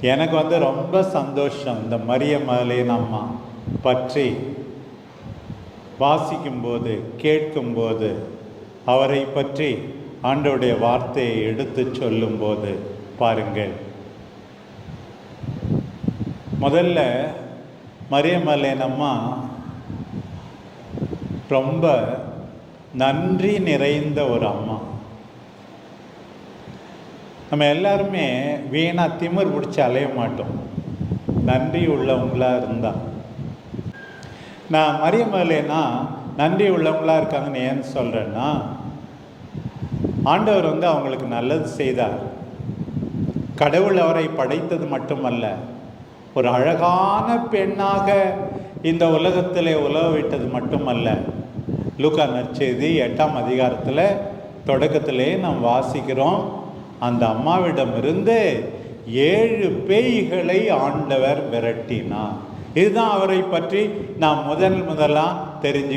எனக்கு வந்து ரொம்ப சந்தோஷம் இந்த மரியமலையின் அம்மா பற்றி வாசிக்கும்போது கேட்கும்போது அவரை பற்றி ஆண்டோடைய வார்த்தையை எடுத்து சொல்லும்போது பாருங்கள். முதல்ல மரியமலையின் அம்மா ரொம்ப நன்றி நிறைந்த ஒரு அம்மா. நம்ம எல்லாருமே வீணாக திமிர் பிடிச்சி அலைய மாட்டோம். நன்றி உள்ளவங்களாக இருந்தா. நான் மரியமலைனா நன்றி உள்ளவங்களா இருக்காங்கன்னு ஏன்னு சொல்கிறேன்னா ஆண்டவர் வந்து அவங்களுக்கு நல்லது செய்தார். கடவுள் அவரை படைத்தது மட்டுமல்ல ஒரு அழகான பெண்ணாக இந்த உலகத்தில் உலக விட்டது மட்டுமல்ல. லூக்கா நற்செய்தி எட்டாம் அதிகாரத்தில் தொடக்கத்திலே நாம் வாசிக்கிறோம். அந்த அம்மாவிடமிருந்து ஏழு பேய்களை ஆண்டவர் விரட்டினார். இதுதான் அவரை பற்றி நாம் முதல் முதலாக தெரிஞ்சு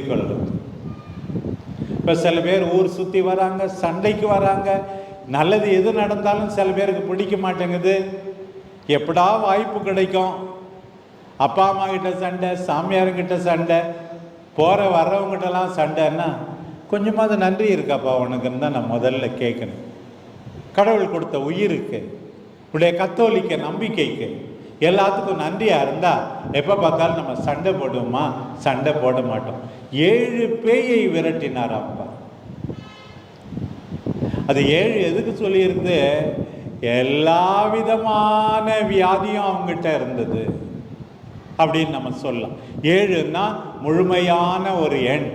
இப்போ சில பேர் ஊர் சுற்றி வராங்க சண்டைக்கு வராங்க. நல்லது எது நடந்தாலும் சில பேருக்கு பிடிக்க மாட்டேங்குது. எப்படா வாய்ப்பு கிடைக்கும்? அப்பா அம்மா கிட்ட சண்டை சாமியார்கிட்ட சண்டை போகிற வர்றவங்ககிட்டலாம் சண்டைன்னா கொஞ்சமாவது நன்றி இருக்காப்பா உனக்குன்னு தான் நான் முதல்ல கேட்கணும் கடவுள் கொடுத்த உயிருக்கு உடைய கத்தோலிக்க நம்பிக்கைக்கு எல்லாத்துக்கும் நன்றியாக இருந்தால் எப்போ பார்த்தாலும் நம்ம சண்டை போடுவோமா? சண்டை போட மாட்டோம். ஏழு பேயை விரட்டினார் அப்பா. அது ஏழு எதுக்கு சொல்லியிருந்து எல்லா விதமான வியாதியும் அவங்ககிட்ட இருந்தது அப்படின்னு நம்ம சொல்லலாம். ஏழுன்னா முழுமையான ஒரு எண்.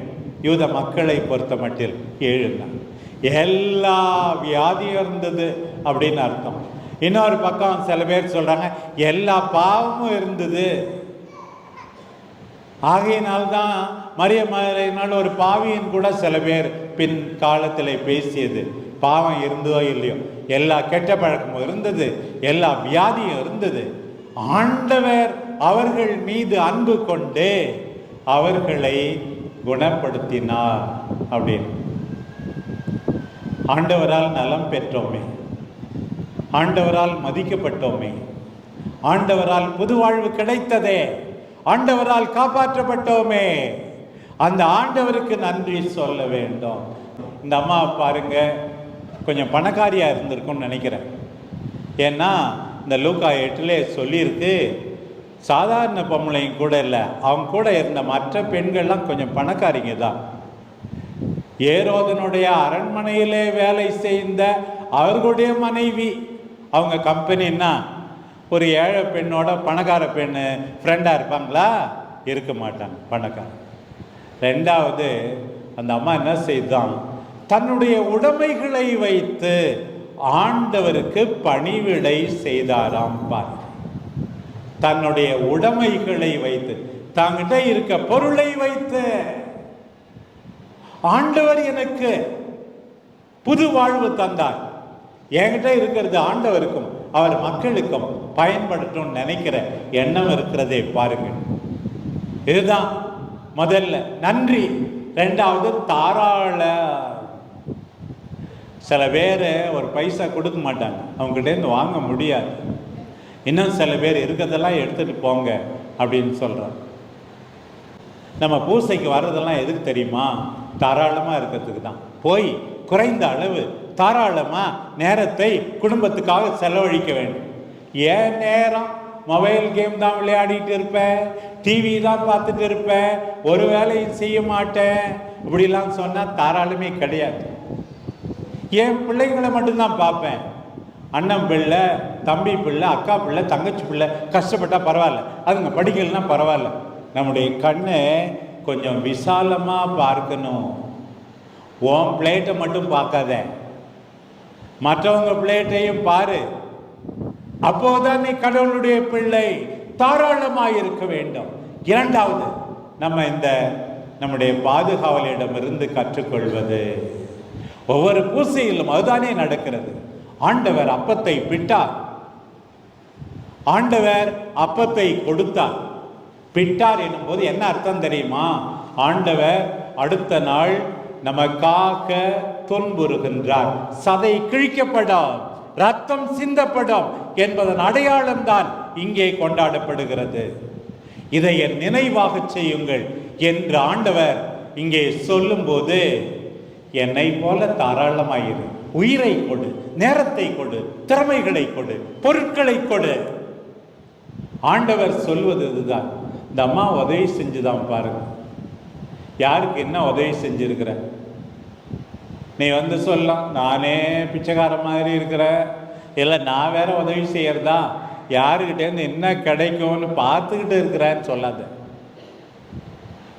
யூத மக்களை பொறுத்த மட்டில் ஏழுன்னா. எல்லா வியாதியும் இருந்தது அப்படின்னு அர்த்தம். இன்னொரு பக்கம் சில பேர் சொல்றாங்க எல்லா பாவமும் இருந்தது. ஆகையினால்தான் மரிய மலையினால் ஒரு பாவியின் கூட சில பேர் பின் காலத்தில் பேசியது. பாவம் இருந்ததோ இல்லையோ எல்லா கெட்ட பழக்கமும் இருந்தது எல்லா வியாதியும் இருந்தது. ஆண்டவர் அவர்கள் மீது அன்பு கொண்டு அவர்களை குணப்படுத்தினார் அப்படின்னு. ஆண்டவரால் நலம் பெற்றோமே. ஆண்டவரால் மதிக்கப்பட்டோமே. ஆண்டவரால் புது வாழ்வு கிடைத்ததே. ஆண்டவரால் காப்பாற்றப்பட்டோமே. அந்த ஆண்டவருக்கு நன்றி சொல்ல வேண்டும். இந்த அம்மா பாருங்க கொஞ்சம் பணக்காரியாக இருந்திருக்கும்னு நினைக்கிறேன். ஏன்னா இந்த லூக்கா எட்டுலே சொல்லியிருக்கு சாதாரண பொம்பளையும் கூட இல்லை அவங்க கூட இருந்த மற்ற பெண்கள்லாம் கொஞ்சம் பணக்காரிங்க தான். ஏரோதனுடைய அரண்மனையிலே வேலை செய்த அவர்களுடைய மனைவி. அவங்க கம்பெனின்னா ஒரு ஏழை பெண்ணோட பணக்கார பெண்ணு ஃப்ரெண்டாக இருப்பாங்களா? இருக்க மாட்டாங்க பணக்கார ரெண்டாவது அந்த அம்மா என்ன செய்தான்? தன்னுடைய உடைமைகளை வைத்து ஆண்டவருக்கு பணிவிடை செய்தாராம் பார். தன்னுடைய உடைமைகளை வைத்து தங்கிட்ட இருக்க பொருளை வைத்து. ஆண்டவர் எனக்கு புது வாழ்வு தந்தார். என்கிட்ட இருக்கிறது ஆண்டவருக்கும் அவர் மக்களுக்கும் பயன்படுத்தும் நினைக்கிற எண்ணம் இருக்கிறதே பாருங்க இதுதான் முதல்ல. நன்றி. ரெண்டாவது தாராள. சில பேர் ஒரு பைசா கொடுக்க மாட்டாங்க. அவங்ககிட்டேருந்து வாங்க முடியாது. இன்னும் சில பேர் இருக்கிறதெல்லாம் எடுத்துகிட்டு போங்க அப்படின்னு சொல்கிறாங்க நம்ம பூசைக்கு வர்றதெல்லாம் எதுக்கு தெரியுமா? தாராளமாக இருக்கிறதுக்கு தான். போய் குறைந்த அளவு தாராளமாக நேரத்தை குடும்பத்துக்காக செலவழிக்க வேண்டும். ஏன் நேரம்? மொபைல் கேம் தான் விளையாடிட்டு இருப்பேன் டிவி தான் பார்த்துட்டு இருப்பேன் ஒரு வேலையும் செய்ய மாட்டேன். இப்படிலாம் சொன்னால் தாராளமே கிடையாது. என் பிள்ளைங்களை மட்டும்தான் பார்ப்பேன். அண்ணன் பிள்ளை தம்பி பிள்ளை அக்கா பிள்ளை தங்கச்சி பிள்ளை கஷ்டப்பட்டால் பரவாயில்ல. அதுங்க படிக்கலைன்னா பரவாயில்ல. நம்முடைய கண்ணு கொஞ்சம் விசாலமாக பார்க்கணும். உன் பிளேட்டை மட்டும் பார்க்காத. மற்றவங்க பிளேட்டையும் பாரு. அப்போதான் நீ கடவுளுடைய பிள்ளை. தாராளமாக இருக்க வேண்டும். இரண்டாவது நம்ம இந்த நம்முடைய பாதுகாவலிடமிருந்து கற்றுக்கொள்வது. ஒவ்வொரு பூசையிலும் அதுதானே நடக்கிறது. ஆண்டவர் அப்பத்தை பிட்டார் ஆண்டவர் அப்பத்தை கொடுத்தார். பிட்டார் எனும்போது என்ன அர்த்தம் தெரியுமா? ஆண்டவர் அடுத்த நாள் நமக்காக துன்புறுகின்றார். சதை கிழிக்கப்படும் ரத்தம் சிந்தப்படும் என்பதன் அடையாளம் தான் இங்கே கொண்டாடப்படுகிறது. இதை என் நினைவாக செய்யுங்கள் என்று ஆண்டவர் இங்கே சொல்லும்போது என்னை போல தாராளமாயிரு. உயிரை கொடு நேரத்தை கொடு திறமைகளை கொடு பொருட்களை கொடு. ஆண்டவர் சொல்வது இதுதான். இந்த அம்மா உதவி செஞ்சுதான் பாருங்க யாருக்கு என்ன உதவி செஞ்சுருக்கிற? நீ வந்து சொல்லலாம் நானே பிச்சைக்கார மாதிரி இருக்கிறேன் இல்லை நான் வேற உதவி செய்யறதா? யாருக்கிட்டேருந்து என்ன கிடைக்கும்னு பார்த்துக்கிட்டு இருக்கிறேன்னு சொல்லாத.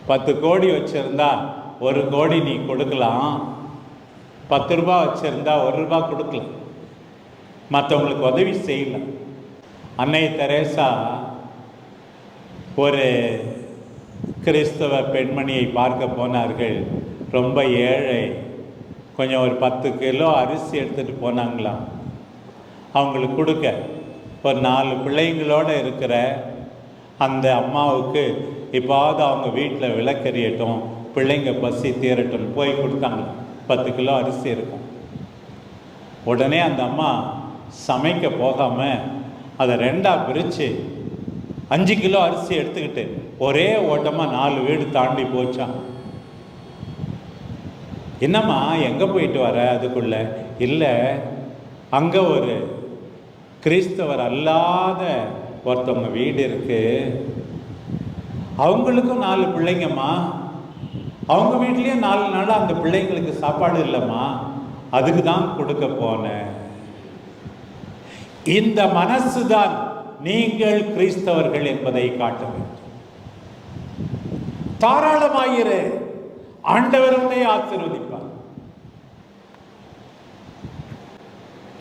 பத்து கோடி வச்சுருந்தா ஒரு கோடி நீ கொடுக்கலாம். பத்து ரூபாய் வச்சுருந்தா ஒரு ரூபாய் கொடுக்கலாம். மற்றவங்களுக்கு உதவி செய்யலாம் அன்னை தெரேசா ஒரு கிறிஸ்தவ பெண்மணியை பார்க்க போனார்கள். ரொம்ப ஏழை. கொஞ்சம் ஒரு பத்து கிலோ அரிசி எடுத்துகிட்டு போனாங்களாம். அவங்களுக்கு கொடுக்க. ஒரு நாலு பிள்ளைங்களோட இருக்கிற அந்த அம்மாவுக்கு இப்போது அவங்க வீட்டில் விளக்கறியட்டும் பிள்ளைங்க பசி தீரட்டும் போய் கொடுத்தாங்க. பத்து கிலோ அரிசி இருக்கும். உடனே அந்த அம்மா சமைக்க போகாமல் அதை ரெண்டாக பிரித்து அஞ்சு கிலோ அரிசி எடுத்துக்கிட்டு ஒரே ஓட்டமாக நாலு வீடு தாண்டி போச்சான் என்னம்மா எங்கே போயிட்டு வர அதுக்குள்ள? இல்லை அங்கே ஒரு கிறிஸ்தவர் அல்லாத ஒருத்தவங்க வீடு இருக்கு. அவங்களுக்கும் நாலு பிள்ளைங்கம்மா. அவங்க வீட்லேயும் நாலு நாள் அந்த பிள்ளைங்களுக்கு சாப்பாடு இல்லைம்மா. அதுக்கு தான் கொடுக்க போனேன். இந்த மனசு தான் நீங்கள் கிறிஸ்தவர்கள் என்பதை காட்ட வேண்டும். தாராளமாயிரு. ஆண்டவர் உன்னை ஆசிர்வதிப்பார்.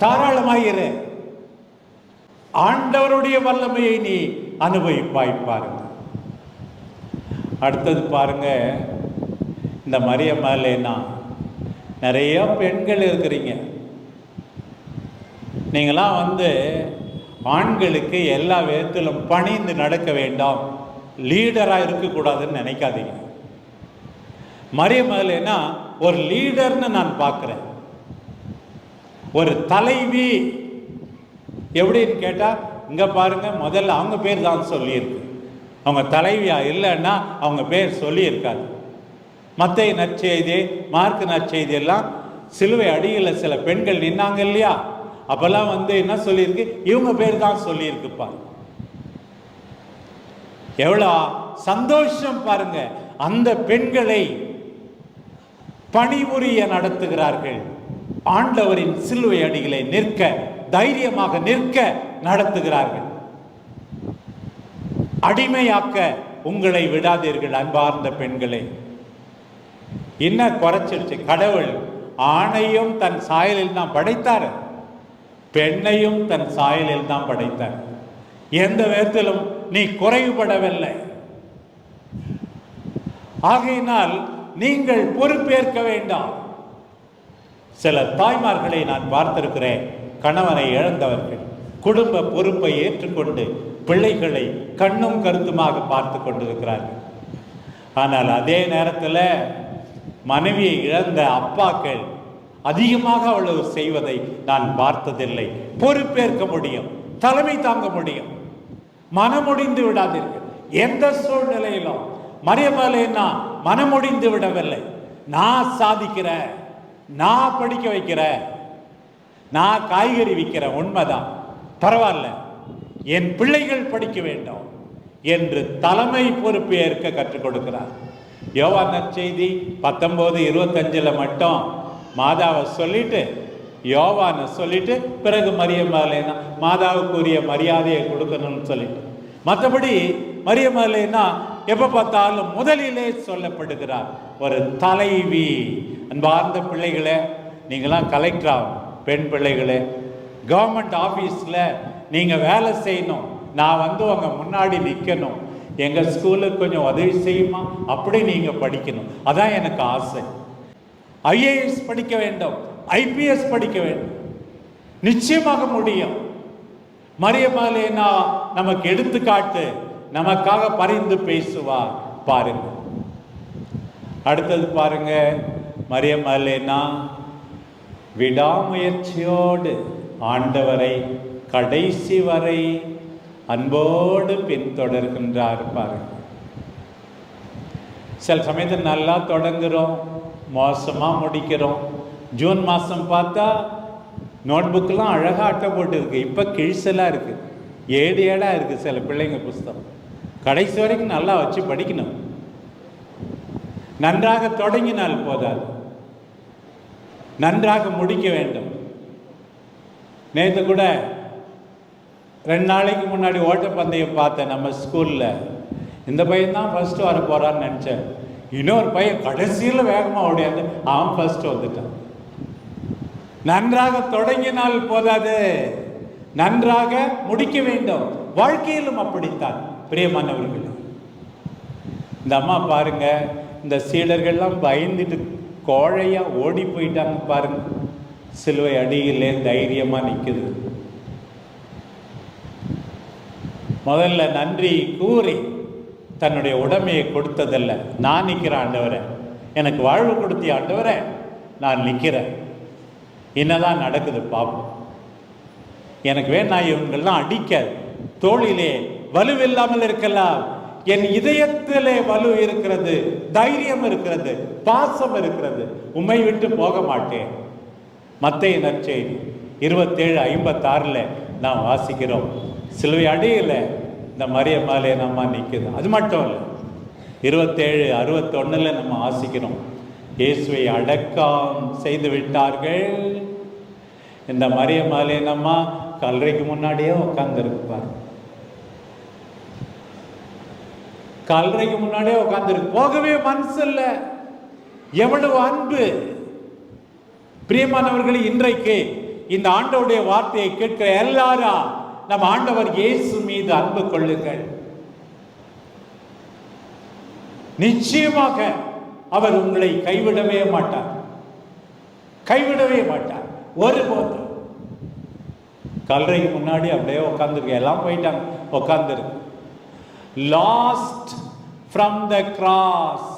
தாராளமாயிரு. ஆண்டவருடைய வல்லமையை நீ அனுபவிப்பாய் பாருங்க. அடுத்தது பாருங்க. இந்த மரியம்மாலேனா நிறைய பெண்கள் இருக்கிறீங்க. நீங்களாம் வந்து ஆண்களுக்கு எல்லா விதத்திலும் பணிந்து நடக்க வேண்டாம். லீடராக இருக்கக்கூடாதுன்னு நினைக்காதீங்க. மரியமலைனா ஒரு லீடர்னு நான் பார்க்குறேன். ஒரு தலைவி. எப்படின்னு கேட்டால் இங்கே பாருங்க முதல்ல அவங்க பேர் தான் சொல்லியிருக்கு. அவங்க தலைவியா இல்லைன்னா அவங்க பேர் சொல்லியிருக்காது. மற்ற நற்செய்தி மார்க் நற்செய்தி எல்லாம் சிலுவை அடியில் சில பெண்கள் நின்னாங்க இல்லையா? அப்பெல்லாம் வந்து என்ன சொல்லியிருக்கு? இவங்க பேர் தான் சொல்லியிருக்குப்பா. எவ்வளோ சந்தோஷம் பாருங்க. அந்த பெண்களை பணிபுரிய நடத்துகிறார்கள். ஆண்டவரின் சிலுவை அடிகளை நிற்க தைரியமாக நிற்க நடத்துகிறார்கள். அடிமையாக்க உங்களை விடாதீர்கள் அன்பார்ந்த பெண்களே. என்ன குறைச்சிருச்சு? கடவுள் ஆணையும் தன் சாயலில் தான் படைத்தார். பெண்ணையும் தன் சாயலில் தான் படைத்தார். எந்த விதத்திலும் நீ குறைவுபடவில்லை. ஆகையினால் நீங்கள் பொறுப்பேற்க வேண்டாம். சில தாய்மார்களை நான் பார்த்திருக்கிறேன். கணவனை இழந்தவர்கள். குடும்ப பொறுப்பை ஏற்றுக்கொண்டு பிள்ளைகளை கண்ணும் கருத்துமாக பார்த்து கொண்டிருக்கிறார்கள். ஆனால் அதே நேரத்தில் மனைவியை இழந்த அப்பாக்கள் அதிகமாக அவ்வளவு செய்வதை நான் பார்த்ததில்லை. பொறுப்பேற்க முடியும். தலைமை தாங்க முடியும். மனமுடிந்து விடாதீர்கள். எந்த சூழ்நிலையிலும் மரியமலைன்னா மனமுடிந்து விடவில்லை. நான் சாதிக்கிறேன் நான் படிக்க வைக்கிறேன் நான் காய்கறி விற்கிறேன் உண்மைதான். பரவாயில்ல. என் பிள்ளைகள் படிக்க வேண்டும் என்று தலைமை பொறுப்பு ஏற்க கற்றுக் கொடுக்கிறார். யோவான செய்தி பத்தொன்பது இருபத்தஞ்சில் மட்டும் மாதாவை சொல்லிட்டு யோவானை சொல்லிட்டு பிறகு மரியம்மாலேனா மாதாவுக்குரிய மரியாதையை கொடுக்கணும்னு சொல்லிட்டு. மற்றபடி மரியம்மாலேனா எப்போ பார்த்தாலும் முதலிலே சொல்லப்படுகிறார். ஒரு தலைவி. அன்பார்ந்த பிள்ளைகளை நீங்களாம் கலெக்டர் ஆகணும் பெண் பிள்ளைகளே. கவர்மெண்ட் ஆஃபீஸில் நீங்கள் வேலை செய்யணும். நான் வந்து உங்கள் முன்னாடி நிற்கணும் எங்கள் ஸ்கூலுக்கு கொஞ்சம் உதவி செய்யுமா? அப்படி நீங்கள் படிக்கணும். அதான் எனக்கு ஆசை. ஐஏஎஸ் படிக்க வேண்டும் ஐபிஎஸ் படிக்க வேண்டும். நிச்சயமாக முடியும். மரியமாலேனா நமக்கு எடுத்துக்காட்டு நமக்காக பரிந்து பேசுவார். பாருங்க அடுத்தது பாருங்க மரியமாலேனா விடாமுயற்சியோடு ஆண்டவரை கடைசி வரை அன்போடு பின்தொடர்கின்றார் பாருங்க சில சமயத்தில் நல்லா தொடங்குறோம் மோசமாக முடிக்கிறோம். ஜூன் மாதம் பார்த்தா நோட்புக்கெலாம் அழகாக அட்டை போட்டுருக்கு. இப்போ கிழிசலாக இருக்குது ஏடு ஏடாக இருக்குது சில பிள்ளைங்க புஸ்தகம். கடைசி வரைக்கும் நல்லா வச்சு படிக்கணும். நன்றாக தொடங்கினால் போதாது. நன்றாக முடிக்க வேண்டும். நேற்று கூட ரெண்டு நாளைக்கு முன்னாடி ஓட்டப்பந்தயம் பார்த்தேன் நம்ம ஸ்கூலில். இந்த பையன் தான் ஃபஸ்ட்டு வர போகிறான்னு நினச்சேன். இன்னொரு பையன் கடைசியில் வேகமாக ஓடியாந்து அவன் ஃபஸ்ட்டு வந்துட்டான். நன்றாக தொடங்கினால் போதாது. நன்றாக முடிக்க வேண்டும். வாழ்க்கையிலும் அப்படித்தான். பிரியமானவர்கள் இந்த அம்மா பாருங்க இந்த சீடர்கள்லாம் பயந்துட்டு கோழையா ஓடி போயிட்டாங்க பாருங்க. சிலுவை அடியிலே தைரியமா நிற்குது முதல்ல நன்றி கூறி தன்னுடைய உடமையை கொடுத்ததல்ல. நான் நிற்கிறேன் ஆண்டவரை எனக்கு வாழ்வு கொடுத்திய ஆண்டவரை நான் நிற்கிறேன் என்னதான் நடக்குது பாப்போம். எனக்கு வேணா இவங்கெல்லாம் அடிக்க தோளிலே வலுவில்லாமல் இருக்கலாம். என் இதயத்திலே வலு இருக்கிறது தைரியம் இருக்கிறது பாசம் இருக்கிறது. உண்மை விட்டு போக மாட்டேன். மத்திய நற்செய்தி இருபத்தேழு ஐம்பத்தாறில் நாம் வாசிக்கிறோம். சிலுவை அடியில் இந்த மரியம்மாலே நம்ம நிற்குது அது மட்டும் இல்லை இருபத்தேழு அறுபத்தொன்னில் நம்ம ஆசிக்கிறோம். இயேசுவை அடக்கம் செய்து விட்டார்கள். இந்த மரியம்மாலே நம்ம கல்லறைக்கு முன்னாடியே உட்காந்துருப்பார் கல்லறைக்கு முன்னாடியே உட்காந்துருக்கு போகவே மனசு இல்லை. எவ்வளவு அன்பு. பிரியமானவர்களே இன்றைக்கு இந்த ஆண்டோடைய வார்த்தையை கேட்கிற எல்லாரும் நம்ம ஆண்டவர் இயேசு மீது அன்பு கொள்ளுங்கள். நிச்சயமாக அவர் உங்களை கைவிடவே மாட்டார். கைவிடவே மாட்டார். ஒருபோதும் கல்லறைக்கு முன்னாடி அப்படியே உட்காந்துருக்கு எல்லாம் போயிட்டாங்க. உட்காந்துருக்கு last from the cross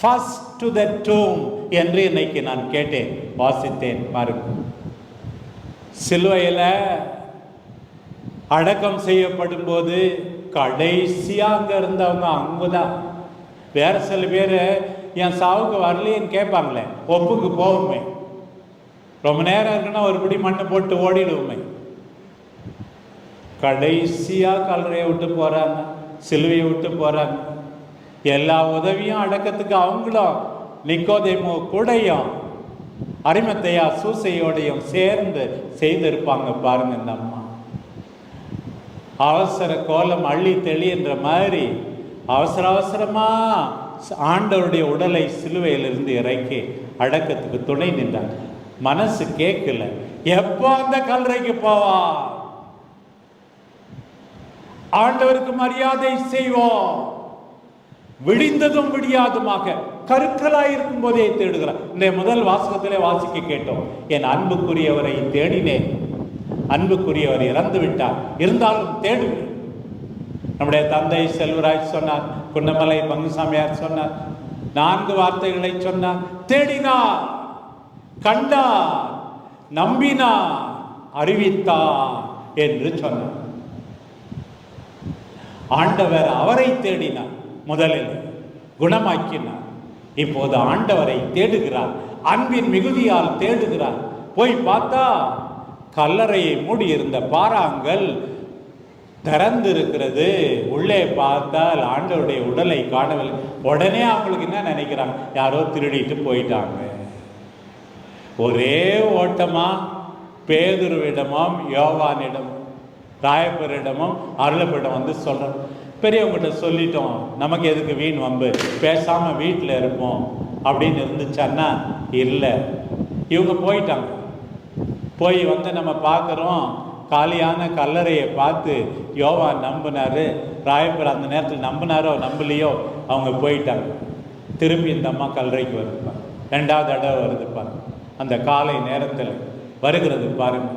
first to the tomb என்று இன்னைக்கு நான் கேட்டேன் வாசித்தேன். பாருங்க. சிலுவையில் அடக்கம் செய்யப்படும் போது கடைசியாக அங்கே இருந்தவங்க அங்குதான். வேற சில பேர் என் சாவுக்கு வரலையேன்னு கேட்பாங்களே ஒப்புக்கு போவோமே ரொம்ப நேரம் இருக்குன்னா ஒரு பிடி மண்ணை போட்டு ஓடிடுவோமே கடைசியாக கல்லறையை விட்டு போகிறாங்க சிலுவையை விட்டு போகிறாங்க எல்லா உதவியும் அடக்கத்துக்கு அவங்களும் நிக்கோதேமோ கூடையும் அரிமத்தையா சூசையோடையும் சேர்ந்து செய்திருப்பாங்க பாருங்க இந்த அம்மா. அவசர கோலம் அள்ளி தெளின்ற மாதிரி அவசர அவசரமா ஆண்டவருடைய உடலை சிலுவையிலிருந்து இறக்கி அடக்கத்துக்கு துணை நின்றார். மனசு கேட்கல. எப்போ அந்த கல்லறைக்கு போவா ஆண்டவருக்கு மரியாதை செய்வோம். விடிந்ததும் விடியாதுமாக கருக்களாய் இருக்கும் போதே தேடுகிறார். இந்த முதல் வாசகத்திலே வாசிக்க கேட்டோம். என் அன்புக்குரியவரை தேடினேன். அன்புக்குரியவர் இறந்து விட்டார். இருந்தாலும் தேடுவேன் நம்முடைய தந்தை செல்வராஜ் சொன்னார் குன்னமலை பங்குசாமியார் சொன்னார் நான்கு வார்த்தைகளை சொன்னார். தேடினார் கண்டார் நம்பினார் அறிவித்தார் என்று சொன்னார். ஆண்டவர் அவரை தேடினார் முதலில் குணமாக்கினார். இப்போது ஆண்டவரை தேடுகிறார் அன்பின் மிகுதியால் தேடுகிறார். போய் பார்த்தா கல்லறையை மூடி இருந்த பாறாங்கல் திறந்திருக்கிறது. உள்ளே பார்த்தால் ஆண்டவருடைய உடலை காணவில்லை. உடனே அவங்களுக்கு என்ன நினைக்கிறாங்க? யாரோ திருடிட்டு போயிட்டாங்க. ஒரே ஓட்டமா பேதுருவிடமும் யோவானிடமும் ராயப்பரிடமும் அருளப்பரிடம் வந்து சொல்கிறோம் பெரியவங்ககிட்ட சொல்லிட்டோம். நமக்கு எதுக்கு வீண் வம்பு? பேசாமல் வீட்டில் இருப்போம். அப்படின்னு இருந்துச்சான்னா இல்லை. இவங்க போயிட்டாங்க. போய் வந்து நம்ம பார்க்குறோம் காலியான கல்லறையை பார்த்து யோவா நம்பினார். ராயப்பர் அந்த நேரத்தில் நம்பினாரோ நம்பலையோ அவங்க போயிட்டாங்க. திரும்பி இந்த அம்மா கல்லறைக்கு வருதுப்பா. ரெண்டாவது தடவை வருதுப்பா. அந்த காலை நேரத்தில் வருகிறது பாருங்க.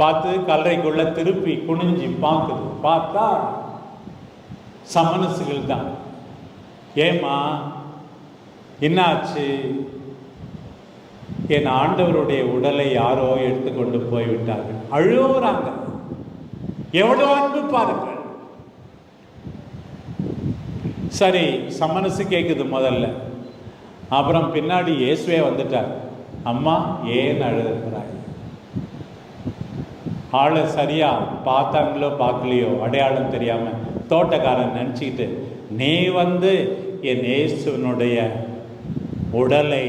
பார்த்து கல்லறைக்குள்ளே திருப்பி குனிஞ்சு பார்க்குது. பார்த்தா சமனசுகள் தான். ஏமா என்னாச்சு? என் ஆண்டவருடைய உடலை யாரோ எடுத்துக்கொண்டு போய்விட்டார்கள். அழுவுறாங்க. எவ்வளோ அன்பு பாருங்கள். சரி சமனசு கேட்குது முதல்ல. அப்புறம் பின்னாடி இயேசுவே வந்துட்டார். அம்மா ஏன் அழுதுகிறாய்? ஆளை சரியா பார்த்தாங்களோ பார்க்கலையோ அடையாளம் தெரியாம தோட்டக்காரன் நினச்சிக்கிட்டு நீ வந்து என் இயேசுனுடைய உடலை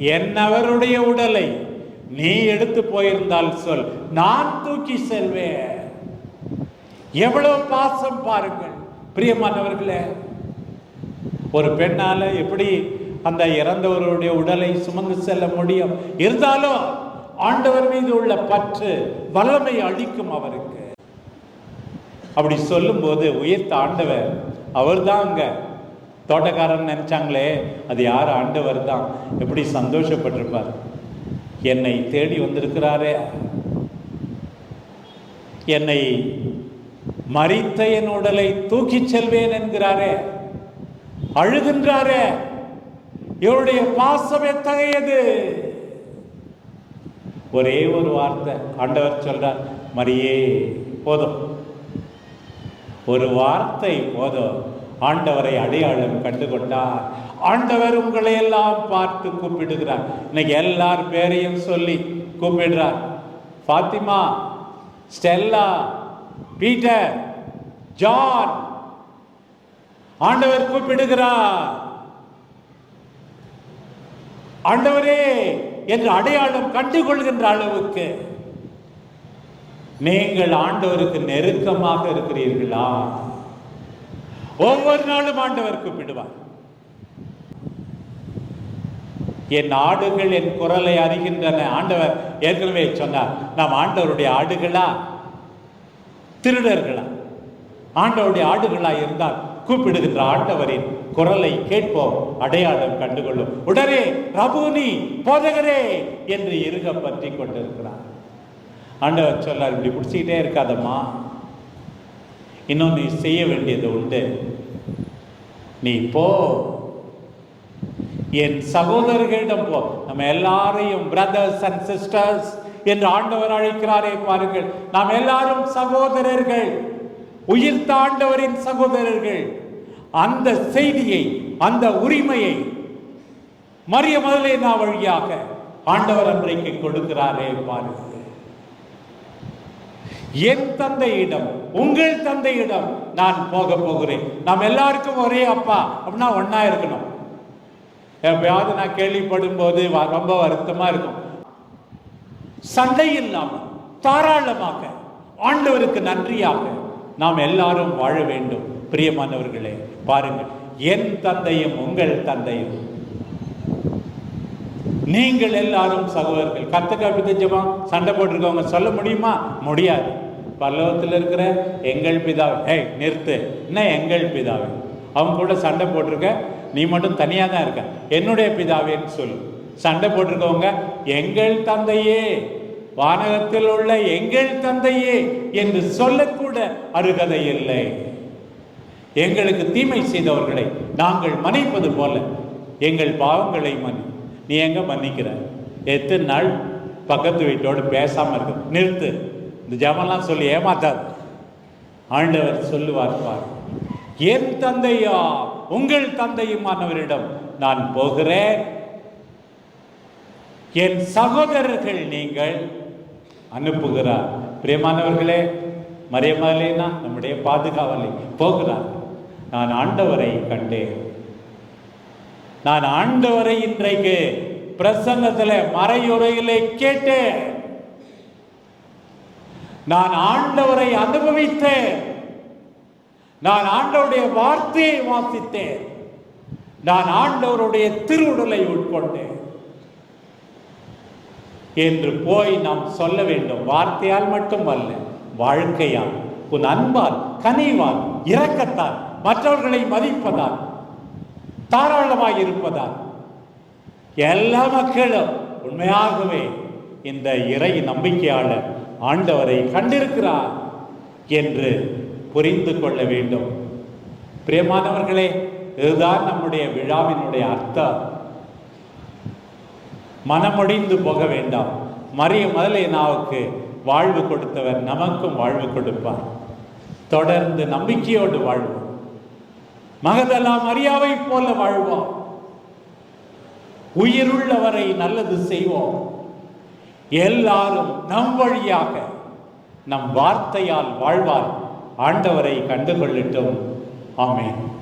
என்னவருடைய உடலை நீ எடுத்து போயிருந்தால் சொல் நான் தூக்கி செல்வேன். எவ்வளவு பாசம் பாருங்கள் பிரியமானவர்களே. ஒரு பெண்ணால எப்படி அந்த இறந்தவருடைய உடலை சுமந்து செல்ல முடியும்? இருந்தாலும் ஆண்டவர் மீது உள்ள பற்று வல்லமை அளிக்கும் அவருக்கு. அப்படி சொல்லும்போது உயர்த்த ஆண்டவர் அவர்தான் அங்க தோட்டக்காரன் நினைச்சாங்களே அது யார் ஆண்டவர் தான்? எப்படி சந்தோஷப்பட்டிருப்பார்? என்னை தேடி வந்திருக்கிறாரே. என்னை மறித்த என் உடலை தூக்கிச் செல்வேன் என்கிறாரே. அழுகின்றாரே. இவருடைய பாசம் எத்தகையது? ஒரே ஒரு வார்த்தை ஆண்டவர் சொல்றார் மரியே போதும். ஒரு வார்த்தை போதும். ஆண்டவரை அடையாளம் கண்டு கொண்டார் ஆண்டவர் உங்களை எல்லாம் பார்த்து கூப்பிடுகிறார். இன்னைக்கு எல்லார் பேரையும் சொல்லி கூப்பிடுறார். Fatima Stella Peter John. ஆண்டவர் கூப்பிடுகிறார். ஆண்டவரே என்று அடையாளம் கண்டுகொள்கின்ற அளவுக்கு நீங்கள் ஆண்டவருக்கு நெருக்கமாக இருக்கிறீர்களா? ஒவ்வொரு நாளும் ஆண்டவர் கூப்பிடுவார். என் ஆடுகள் என் குரலை அறிகின்றன. ஆண்டவர் ஏற்கனவே சொன்னார் நாம் ஆண்டவருடைய ஆடுகளா? திருடர்களா? ஆண்டவருடைய ஆடுகளா இருந்தால் கூப்பிடுகின்ற ஆண்டவரின் குரலை கேட்போம் அடையாளம் கண்டுகொள்ளும். உடனே ரபுனி போதகரே என்று இருக பற்றி கொண்டிருக்கிறார். ஆண்டவர் சொல்லார் இப்படி பிடிச்சிக்கிட்டே இருக்காதம்மா. இன்னும் நீ செய்ய வேண்டியது உண்டு. நீ போ. என் சகோதரர்களிடம் போ. நம்ம எல்லாரையும் பிரதர்ஸ் அண்ட் சிஸ்டர்ஸ் என்று ஆண்டவர் அழைக்கிறாரே பாருங்கள். நாம் எல்லாரும் சகோதரர்கள். உயிர் தாண்டவரின் சகோதரர்கள். அந்த செய்தியை அந்த உரிமையை மரிய நான் வழியாக ஆண்டவர் அன்றைக்கு கொடுக்கிறாரே பாருங்கள். என் தந்தையிடம் உங்கள் தந்தையிடம் நான் போக போகிறேன். நாம் எல்லாருக்கும் ஒரே அப்பா அப்படின்னா ஒன்னா இருக்கணும். எப்பயாவது நான் கேள்விப்படும் போது ரொம்ப வருத்தமா இருக்கும். சண்டை இல்லாமல் தாராளமாக ஆண்டவருக்கு நன்றியாக நாம் எல்லாரும் வாழ வேண்டும். பிரியமானவர்களே பாருங்கள் என் தந்தையும் உங்கள் தந்தையும் நீங்கள் எல்லாரும் சகோதரர்கள் கத்துக்கா பிதஞ்சமா சண்டை போட்டிருக்கவங்க சொல்ல முடியுமா? முடியாது. பல்லவத்தில் இருக்கிற எங்கள் பிதாவை ஏய் நிறுத்து. என்ன எங்கள் பிதாவை? அவங்க கூட சண்டை போட்டிருக்க நீ மட்டும் தனியாக தான் இருக்க. என்னுடைய பிதாவேன்னு சொல்லு. சண்டை போட்டிருக்கவங்க எங்கள் தந்தையே வானகத்தில் உள்ள எங்கள் தந்தையே என்று சொல்லக்கூட அருகதை இல்லை. எங்களுக்கு தீமை செய்தவர்களை நாங்கள் மன்னிப்பது போல எங்கள் பாவங்களை மன்னி நீ எங்கே மன்னிக்கிற? எத்தனை நாள் பக்கத்து வீட்டோடு பேசாமல் இருக்க? நிறுத்து. இந்த ஜமெல்லாம் சொல்லி ஏமாத்தாது. ஆண்டவர் சொல்லுவார் பார் என் தந்தையா உங்கள் தந்தையுமானவரிடம் நான் போகிறேன். என் சகோதரர்கள் நீங்கள் அனுப்புகிறார். பிரியமானவர்களே மரியமலேனா நம்முடைய பாதுகாவலை போகிறார். நான் ஆண்டவரை கண்டேன். நான் ஆண்டவரை இன்றைக்கு பிரசங்கத்தில் மறையுறையிலே கேட்டேன். நான் ஆண்டவரை அனுபவித்தேன். நான் ஆண்டவருடைய வார்த்தையை வாசித்தேன். நான் ஆண்டவருடைய திருவுடலை உட்கொண்டேன். என்று போய் நாம் சொல்ல வேண்டும். வார்த்தையால் மட்டும் அல்ல வாழ்க்கையால் உன் அன்பால் கனிவால் இரக்கத்தால் மற்றவர்களை மதிப்பதால் தாராளமாக இருப்பதால் எல்லா மக்களும் உண்மையாகவே இந்த இறை நம்பிக்கையாளர் ஆண்டவரை கண்டிருக்கிறார் என்று புரிந்து கொள்ள வேண்டும். பிரியமானவர்களே இதுதான் நம்முடைய விழாவினுடைய அர்த்தம். மனமுடிந்து போக வேண்டாம். மரிய முதலேனாவுக்கு வாழ்வு கொடுத்தவர் நமக்கும் வாழ்வு கொடுப்பார். தொடர்ந்து நம்பிக்கையோடு வாழ்வோம். மகதலா மரியாவை போல வாழ்வோம் உயிருள்ளவரை நல்லது செய்வோம். எல்லாரும் நம் வழியாக நம் வார்த்தையால் வாழ்வார். ஆண்டவரை கண்டுகொள்ளட்டும். ஆமேன்.